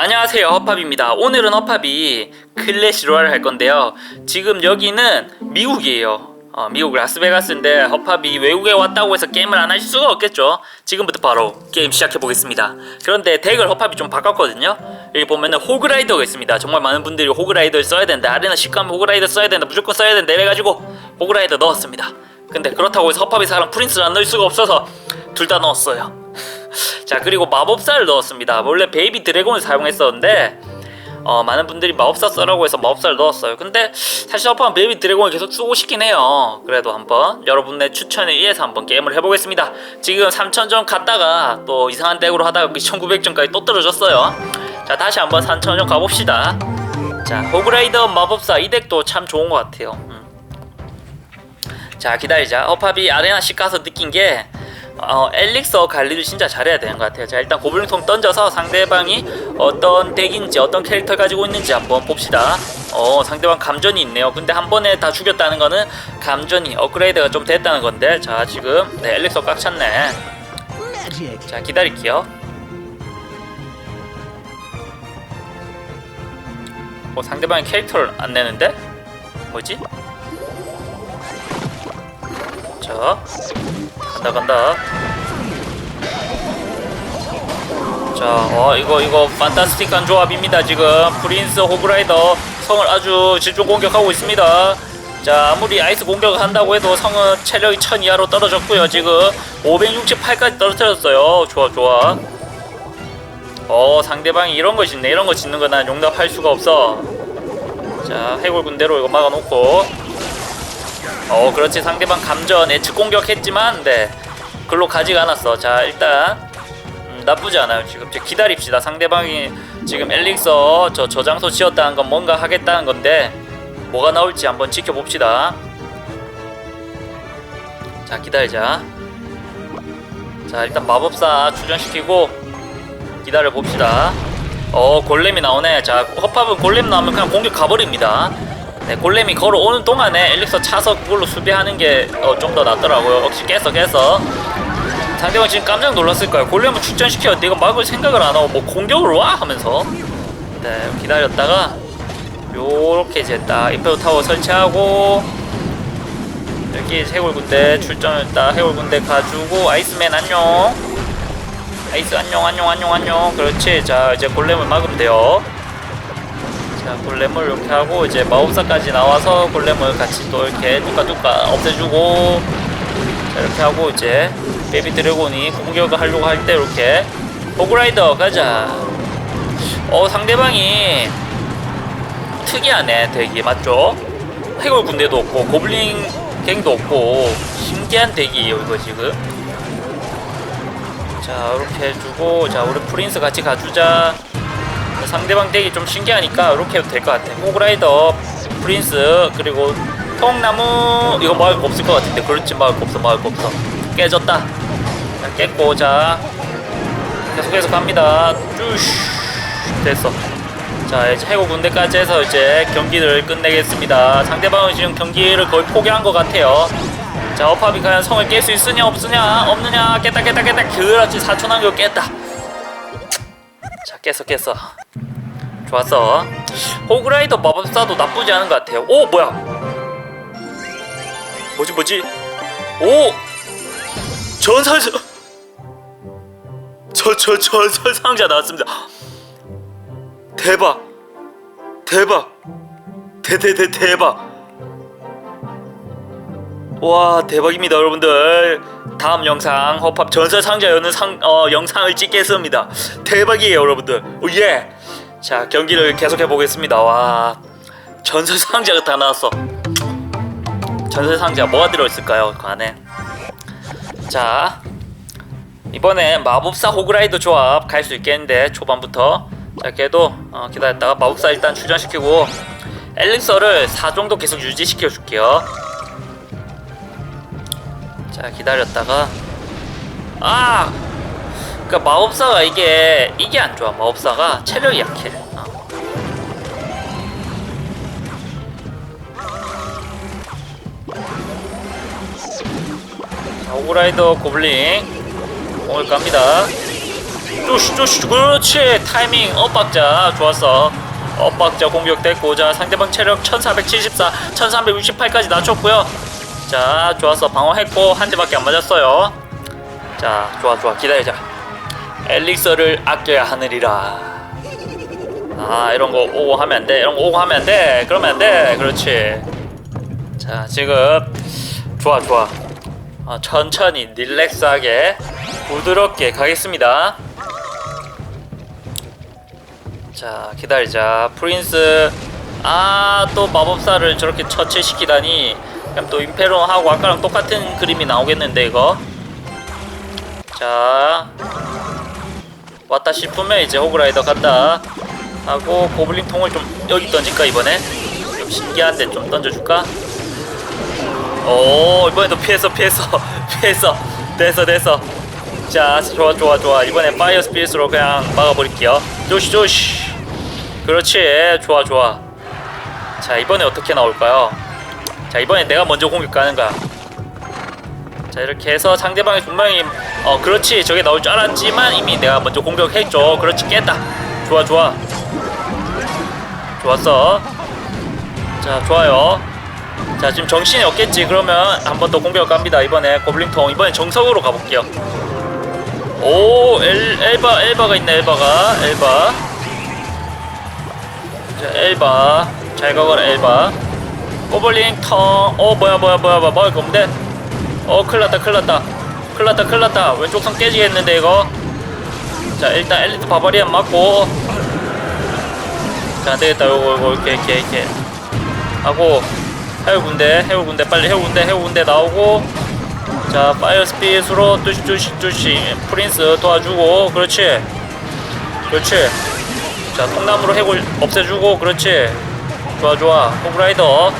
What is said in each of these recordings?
안녕하세요 허팝입니다. 오늘은 허팝이 클래시 로얄을 할 건데요. 지금 여기는 미국이에요. 어, 미국 라스베가스인데 허팝이 외국에 왔다고 해서 게임을 안 하실 수가 없겠죠? 지금부터 바로 게임 시작해 보겠습니다. 그런데 덱을 허팝이 좀 바꿨거든요. 여기 보면은 호그라이더가 있습니다. 정말 많은 분들이 호그라이더를 써야 된다 아레나 10가면 호그라이더 써야 된다 무조건 써야 된다 이래가지고 호그라이더 넣었습니다. 근데 그렇다고 해서 허팝이 사람 프린스를 안 넣을 수가 없어서 둘 다 넣었어요 자 그리고 마법사를 넣었습니다. 원래 베이비 드래곤을 사용했었는데 어, 많은 분들이 마법사 써라고 해서 마법사를 넣었어요. 근데 사실 허팝은 베이비 드래곤을 계속 쓰고 싶긴 해요. 그래도 한번 여러분의 추천에 의해서 한번 게임을 해보겠습니다. 지금 3000점 갔다가 또 이상한 덱으로 하다가 2900점까지 또 떨어졌어요. 자 다시 한번 3000점 가봅시다. 자 호그라이더 마법사. 이 덱도 참 좋은 것 같아요. 음. 자 기다리자. 허팝이 아레나씩 가서 느낀 게 어, 엘릭서 관리를 진짜 잘해야 되는 것 같아요. 자 일단 고블린통 던져서 상대방이 어떤 덱인지 어떤 캐릭터 가지고 있는지 한번 봅시다. 어 상대방 감전이 있네요. 근데 한 번에 다 죽였다는 거는 감전이 업그레이드가 좀 됐다는 건데 자 지금 네 엘릭서 꽉 찼네. 자 기다릴게요. 어 상대방이 캐릭터를 안 내는데 뭐지? 자 간다 간다 자, 어, 이거, 이거, 판타스틱한 조합입니다, 지금. 프린스 호그라이더 성을 아주 집중 공격하고 있습니다. 자, 아무리 아이스 공격을 한다고 해도 성은 체력이 1000 이하로 떨어졌고요, 지금. 568까지 떨어뜨렸어요. 좋아, 좋아. 어, 상대방이 이런 거 짓네. 이런 거 짓는 거 난 용납할 수가 없어. 자, 해골 군대로 이거 막아놓고. 어, 그렇지. 상대방 감전 예측 공격했지만, 네. 글로 가지가 않았어. 자, 일단. 음, 나쁘지 않아요. 지금 기다립시다. 상대방이 지금 엘릭서 저 저장소 지었다는 건 뭔가 하겠다는 건데 뭐가 나올지 한번 지켜봅시다. 자 기다리자. 자 일단 마법사 출전시키고 기다려 봅시다. 어 골렘이 나오네. 자 허팝은 골렘 나오면 그냥 공격 가버립니다. 네 골렘이 걸어오는 동안에 엘릭서 차서 그걸로 수비하는 게 좀더 낫더라고요. 역시 깼어 깼어. 상대방 지금 깜짝 놀랐을 거예요. 골렘을 출전시켜 내가 막을 생각을 안 하고 뭐 공격을 와? 하면서. 네 기다렸다가 요렇게 이제 딱 임페로 타워 설치하고 여기 해골 군대 출전을 딱 해골 군대 가지고 아이스맨 안녕. 아이스 안녕 안녕 안녕 안녕. 그렇지. 자 이제 골렘을 막으면 돼요 자 골렘을 이렇게 하고 이제 마법사까지 나와서 골렘을 같이 또 이렇게 뚜까뚜까 없애주고 자 이렇게 하고 이제 베이비 드래곤이 공격을 하려고 할 때 이렇게 호그라이더 가자. 어 상대방이 특이하네 되게 맞죠? 해골 군대도 없고 고블린 갱도 없고 신기한 덱이에요 이거 지금. 자 이렇게 해주고 자 우리 프린스 같이 가주자 상대방 덱이 좀 신기하니까 이렇게 해도 될 것 같아. 호그라이더 프린스 그리고 통나무. 이거 막을 거 없을 것 같은데. 그렇지 막을 거 없어 막을 거 없어. 깨졌다. 자, 깼고 자. 계속해서 갑니다. 쭈쉬 됐어. 자 이제 해고 군대까지 해서 이제 경기를 끝내겠습니다. 상대방은 지금 경기를 거의 포기한 것 같아요. 자 어파비 과연 성을 깰 수 있으냐 없으냐? 없느냐? 깼다 깼다 깼다. 그렇지 4초 남겨 깼다. 자 깼어 깼어 좋았어. 호그라이더 마법사도 나쁘지 않은 것 같아요. 오 뭐야? 뭐지 뭐지? 오! 전설 저저 전설 상자 나왔습니다. 대박. 대박. 대대대 대박. 와 대박입니다 여러분들. 다음 영상 허팝 전설 상자 여는 상, 어, 영상을 찍겠습니다. 대박이에요 여러분들. 오예 자 경기를 계속해 보겠습니다. 와 전설 상자가 다 나왔어. 전설 상자 뭐가 들어있을까요 그 안에? 자 이번에 마법사 호그라이더 조합 갈 수 있겠는데 초반부터. 자 걔도 어, 기다렸다가 마법사 일단 출전시키고 엘릭서를 4 정도 계속 유지시켜 줄게요. 자 기다렸다가. 아 그니까 마법사가 이게 이게 안 좋아. 마법사가 체력이 약해. 어. 자, 오그라이더 고블린. 공을 갑니다. 쪼시 쪼시 그렇지. 타이밍 엇박자. 좋았어. 엇박자 공격됐고 자 상대방 체력 1474 1368까지 낮췄고요. 자 좋았어. 방어했고 한 대밖에 안 맞았어요. 자 좋아 좋아. 기다리자 엘릭서를 아껴야 하느리라. 아 이런 거 오고 하면 안 돼. 이런 거 오고 하면 안 돼. 그러면 안 돼. 그렇지. 자 지금. 좋아 좋아. 어, 천천히 릴렉스하게 부드럽게 가겠습니다. 자 기다리자. 프린스. 아 또 마법사를 저렇게 처치시키다니. 그럼 또 임페론하고 아까랑 똑같은 그림이 나오겠는데 이거? 자 왔다 싶으면 이제 호그라이더 간다. 하고 고블린 통을 좀 여기 던질까 이번에? 좀 신기한데 좀 던져줄까? 오 이번에도 피했어 피했어 피했어. 됐어 됐어. 자 좋아 좋아 좋아. 이번에 파이어 스피릿으로 그냥 막아버릴게요. 조시 조시. 그렇지. 좋아 좋아. 자 이번에 어떻게 나올까요? 자 이번에 내가 먼저 공격 가는 거야 자 이렇게 해서 상대방이 분명히 어 그렇지 저게 나올 줄 알았지만 이미 내가 먼저 공격했죠. 그렇지 깼다. 좋아 좋아. 좋았어. 자 좋아요. 자 지금 정신이 없겠지. 그러면 한 번 더 공격 갑니다. 이번에 고블린통. 이번엔 정석으로 가볼게요. 오 엘, 엘바 엘바가 있네 엘바가. 엘바. 자 엘바. 잘 가거라 엘바. 고블린 텅어 뭐야 뭐야 뭐야 뭐야. 뭐야 건데 어 큰일났다 큰일났다. 큰일났다 큰일났다. 왼쪽 선 깨지겠는데 이거. 자 일단 엘리트 바바리안 맞고. 자 안되겠다. 요거 요거 이렇게 이렇게 이렇게. 하고 해우군대 해우군대. 빨리 해우군대 해우군대 나오고. 자 파이어 스피릿으로 뚜시 뚜시 뚜시. 프린스 도와주고. 그렇지. 그렇지. 자 통나무로 해골 없애주고. 그렇지. 좋아 좋아. 호그라이더.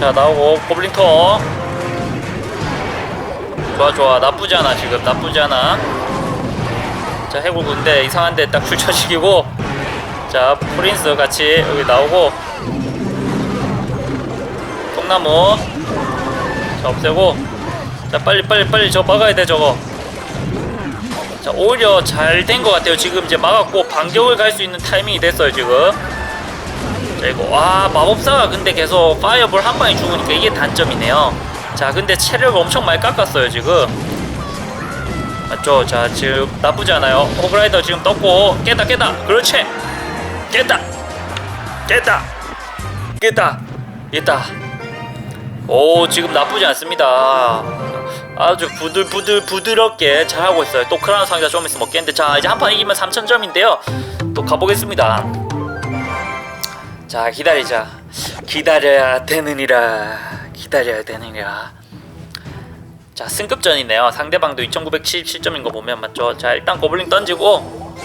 자 나오고. 고블린터 좋아 좋아. 나쁘지 않아 지금. 나쁘지 않아. 자 해골 군대 이상한데 딱 출처시키고. 자 프린스 같이 여기 나오고. 통나무. 자 없애고. 자 빨리 빨리 빨리 저 막아야 돼 저거. 자 오히려 잘 된 것 같아요. 지금 이제 막았고 반격을 갈 수 있는 타이밍이 됐어요 지금. 자 이거 와 마법사가 근데 계속 파이어볼 한 방에 죽으니까 이게 단점이네요 자 근데 체력 엄청 많이 깎았어요 지금. 맞죠 자 지금 나쁘지 않아요. 호그라이더 지금 떴고 깼다 깼다. 그렇지. 깼다. 깼다. 깼다. 깼다. 오 지금 나쁘지 않습니다. 아주 부들부들 부드럽게 잘하고 있어요. 또 크라운 상자 좀 있으면 먹겠는데. 자 이제 한 판 이기면 3000점인데요. 또 가보겠습니다. 자 기다리자. 기다려야 되느니라 기다려야 되느니라 자 승급전이네요. 상대방도 2977점인 거 보면 맞죠? 자 일단 고블린 던지고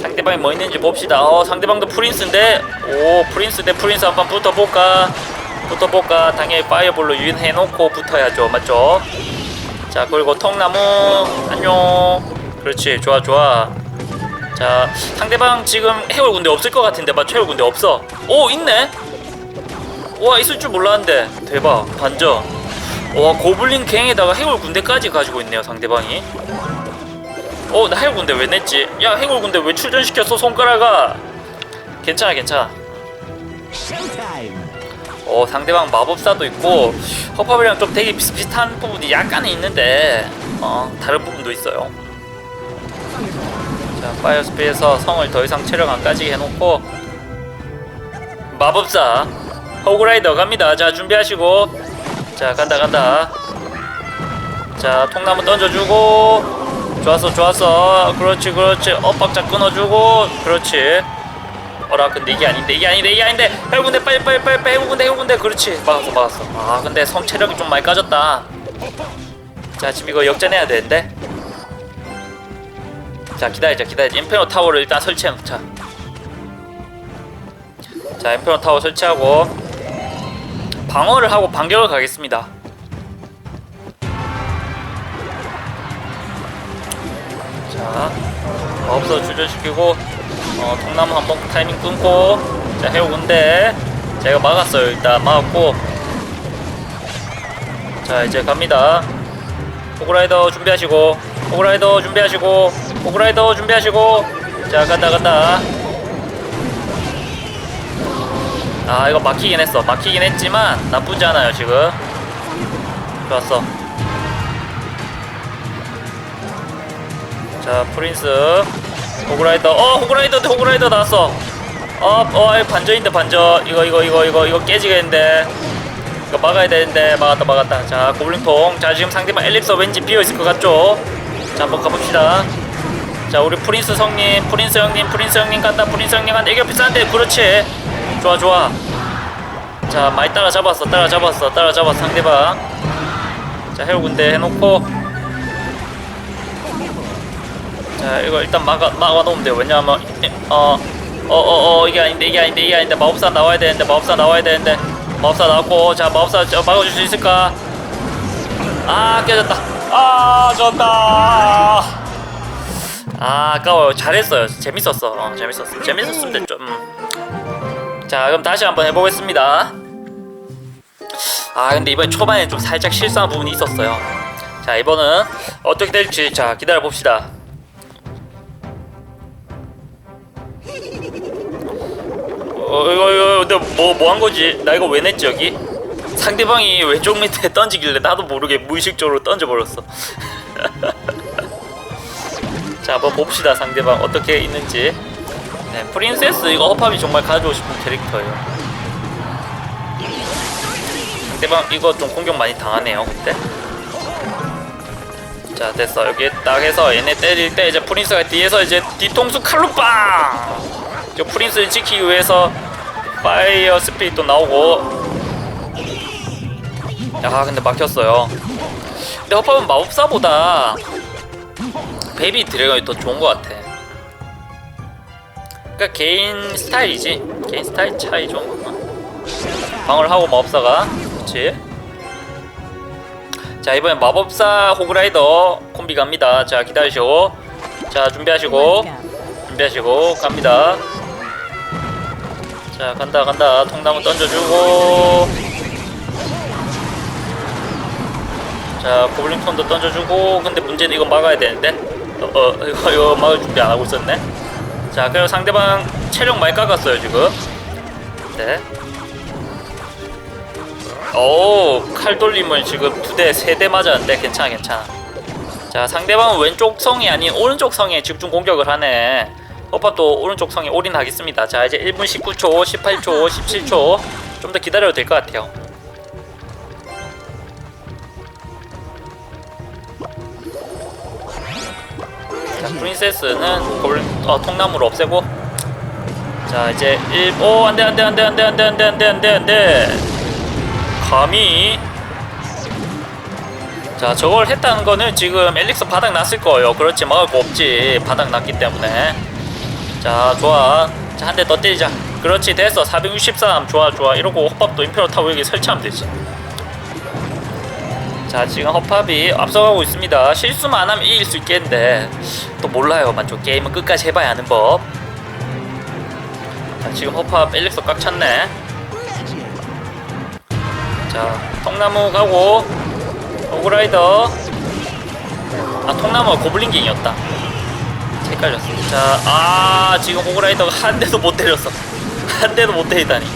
상대방이 뭐 있는지 봅시다. 어 상대방도 프린스인데 오 프린스 대 프린스 한번 붙어볼까? 붙어볼까? 당연히 파이어볼로 유인해놓고 붙어야죠. 맞죠? 자 그리고 통나무 안녕. 그렇지 좋아 좋아. 자 상대방 지금 해골 군대 없을 것 같은데 맞죠? 해골 군대 없어. 오 있네 와 있을 줄 몰랐는데. 대박. 반전. 와 고블린 갱에다가 해골 군대까지 가지고 있네요 상대방이. 어나 해골 군대 왜 냈지? 야 해골 군대 왜 출전시켰어 손가락아? 괜찮아 괜찮아. 어 상대방 마법사도 있고 허팝이랑 좀 되게 비슷비슷한 부분이 약간은 있는데 어 다른 부분도 있어요. 자 파이어스피에서 성을 더 이상 체력 안 까지게 해놓고 마법사 호그라이더 갑니다. 자 준비하시고. 자 간다 간다. 자 통나무 던져주고. 좋았어 좋았어. 그렇지 그렇지. 엇박자 끊어주고. 그렇지. 어라 근데 이게 아닌데 이게 아닌데 이게 아닌데. 해군대 빨리 빨리 빨리 빨리 해군대 해군대. 그렇지. 막았어 막았어. 아 근데 성 체력이 좀 많이 까졌다. 자 지금 이거 역전해야 되는데. 자 기다리자 기다리자. 임페로 타워를 일단 설치해 놓자. 자 임페로 타워 설치하고 방어를 하고 반격을 가겠습니다. 자 없어 주저시키고 어, 통나무 한번 타이밍 끊고 자 해오 군데. 제가 막았어요. 일단 막았고. 자 이제 갑니다. 호그라이더 준비하시고 호그라이더 준비하시고 호그라이더 준비하시고. 자 간다 간다 아 이거 막히긴 했어. 막히긴 했지만 나쁘지 않아요 지금. 좋았어. 자 프린스. 호그라이더. 어 호그라이더 호그라이더 나왔어. 어 어 반전인데 반전. 이거 이거 이거 이거 이거 깨지겠는데. 이거 막아야 되는데. 막았다 막았다. 자 고블린통. 자 지금 상대방 엘립서 왠지 비어있을 것 같죠? 자 한번 가봅시다. 자 우리 프린스 성님 프린스 형님 프린스 형님 간다. 프린스 형님 간다 이게 비싼데 그렇지 좋아 좋아. 자 많이 따라잡았어 따라잡았어 따라잡았어 상대방. 자 해오군대 해놓고. 자 이거 일단 막아 막아 놓으면 돼요. 왜냐하면 어어어어 어, 어, 이게 아닌데 이게 아닌데 이게 아닌데. 마법사 나와야 되는데 마법사 나와야 되는데. 마법사 나왔고 자 마법사 저 막아줄 수 있을까? 아 깨졌다. 아 졌다. 아 아까워요. 잘했어요. 재밌었어. 어, 재밌었어. 재밌었으면 됐죠. 음. 자 그럼 다시 한번 해보겠습니다. 아 근데 이번에 초반에 좀 살짝 실수한 부분이 있었어요. 자 이번은 어떻게 될지 자 기다려 봅시다. 어 이거 이거 근데 뭐 뭐 한 거지? 나 이거 왜 냈지 여기? 상대방이 왼쪽 밑에 던지길래 나도 모르게 무의식적으로 던져버렸어. 자 한번 봅시다 상대방 어떻게 있는지 네 프린세스 이거 허팝이 정말 가지고 싶은 캐릭터예요. 상대방 이거 좀 공격 많이 당하네요 그때. 자 됐어. 여기 딱 해서 얘네 때릴 때 이제 프린스가 뒤에서 이제 뒤통수 칼로 빵! 저 프린스를 지키기 위해서 파이어 스피릿도 나오고. 야 근데 막혔어요. 근데 허팝은 마법사보다 베이비 드래곤이 더 좋은 것 같아 그러니까 개인 스타일이지. 개인 스타일 차이 좀. 방어를 하고 마법사가. 그렇지 자 이번엔 마법사 호그라이더 콤비 갑니다. 자 기다리시고. 자 준비하시고. 준비하시고 갑니다. 자 간다 간다. 통나무 던져주고. 자 고블린 톤도 던져주고. 근데 문제는 이거 막아야 되는데? 어, 어 이거 이거 막을 준비 안 하고 있었네 자 그리고 상대방 체력 많이 깎았어요 지금 네 오, 칼 돌림을 지금 두 대, 세 대 맞았는데 괜찮아, 괜찮아. 자, 상대방은 왼쪽 성이 아닌 오른쪽 성에 집중 공격을 하네. 호팝도 오른쪽 성에 올인하겠습니다. 자, 이제 1분 19초, 18초, 17초. 좀 더 기다려도 될 것 같아요. 자, 프린세스는 골, 어, 통나무를 없애고. 자, 이제 1, 오, 안 돼, 안 돼, 안 돼, 안 돼, 안 돼, 안 돼, 안 돼, 안 돼, 안 돼. 감히. 자 저걸 했다는 거는 지금 엘릭서 바닥 났을 거예요. 그렇지 막을 거 없지. 바닥 났기 때문에. 자 좋아. 자 한 대 더 때리자. 그렇지 됐어. 463 좋아 좋아. 이러고 허팝도 임페로 타고 여기 설치하면 되지 자 지금 허팝이 앞서가고 있습니다. 실수만 안 하면 이길 수 있겠는데 또 몰라요. 맞죠? 게임은 끝까지 해봐야 하는 법 자 지금 허팝 엘릭서 꽉 찼네. 자, 통나무 가고 오그라이더. 아, 통나무가 고블린갱이었다. 헷갈렸어 자, 아, 지금 오그라이더가 한 대도 못 때렸어. 한 대도 못 때리다니.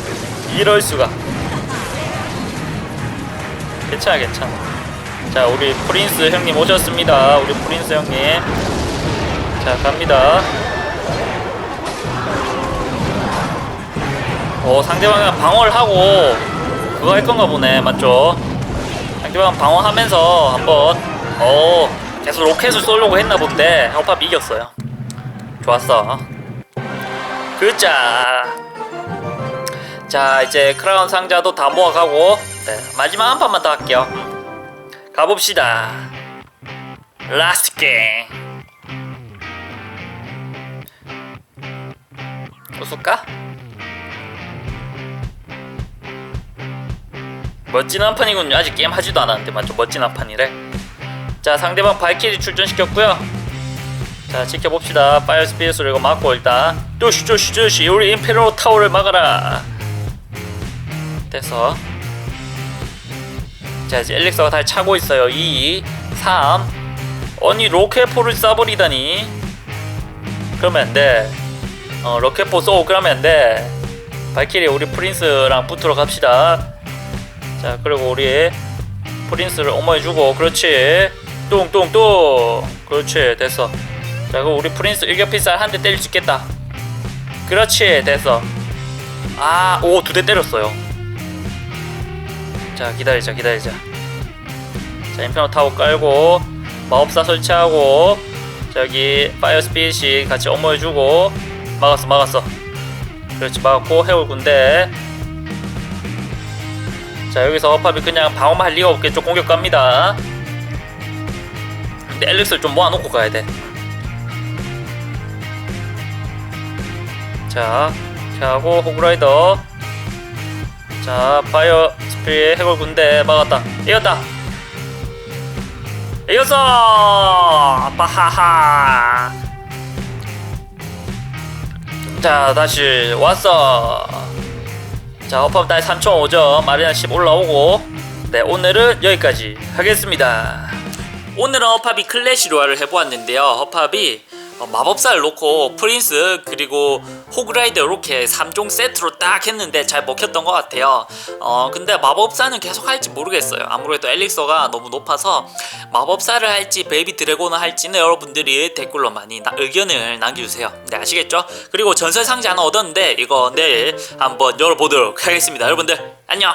이럴 수가. 괜찮아, 괜찮아 자, 우리 프린스 형님 오셨습니다. 우리 프린스 형님. 자, 갑니다. 어, 상대방이 방어를 하고 그거 할 건가 보네 맞죠? 상대방 방어하면서 한번 어 계속 로켓을 쏘려고 했나 본데 허팝 이겼어요. 좋았어. 그자. 자 이제 크라운 상자도 다 모아가고 네, 마지막 한 판만 더 할게요 가봅시다 라스트 게임 웃을까? 멋진 한 판이군요. 아직 게임 하지도 않았는데 맞죠? 멋진 한 판이래. 자 상대방 발키리 출전시켰고요. 자 지켜봅시다. 파이어 스피릿으로 이거 막고 일단 쪼시 쪼시 쪼시 우리 임페로 타워를 막아라. 돼서 자 이제 엘릭서가 다 차고 있어요. 2, 3, 아니 로켓포를 쏴버리다니. 그러면 안돼. 어 로켓포 쏘고 그러면 안돼. 발키리 우리 프린스랑 붙으러 갑시다. 자 그리고 우리 프린스를 어머해주고 그렇지. 뚱뚱뚱. 그렇지 됐어. 자 그럼 우리 프린스 일격필살 한 대 때릴 수 있겠다. 그렇지 됐어. 아 오 두 대 때렸어요 자 기다리자 기다리자 자 인페노 타워 깔고 마법사 설치하고 저기 파이어 스피릿이 같이 어머해주고 막았어 막았어. 그렇지 막았고 해올 군대. 자 여기서 허팝이 그냥 방어만 할 리가 없겠죠 공격 갑니다. 근데 엘릭스를 좀 모아놓고 가야 돼. 자, 이렇게 하고 호그라이더. 자 파이어 스피릿 해골 군대 막았다. 이겼다. 이겼어! 빠하하. 자 다시 왔어. 자 허팝 다이 3,500점 마리나 10 올라오고. 네 오늘은 여기까지 하겠습니다. 오늘은 허팝이 클래시 로얄을 해보았는데요. 허팝이 어, 마법사를 놓고 프린스 그리고 호그라이더 이렇게 3종 세트로 딱 했는데 잘 먹혔던 것 같아요. 어 근데 마법사는 계속 할지 모르겠어요. 아무래도 엘릭서가 너무 높아서 마법사를 할지 베이비 드래곤을 할지는 여러분들이 댓글로 많이 나- 의견을 남겨주세요. 네 아시겠죠? 그리고 전설 상자 하나 얻었는데 이거 내일 한번 열어보도록 하겠습니다. 여러분들 안녕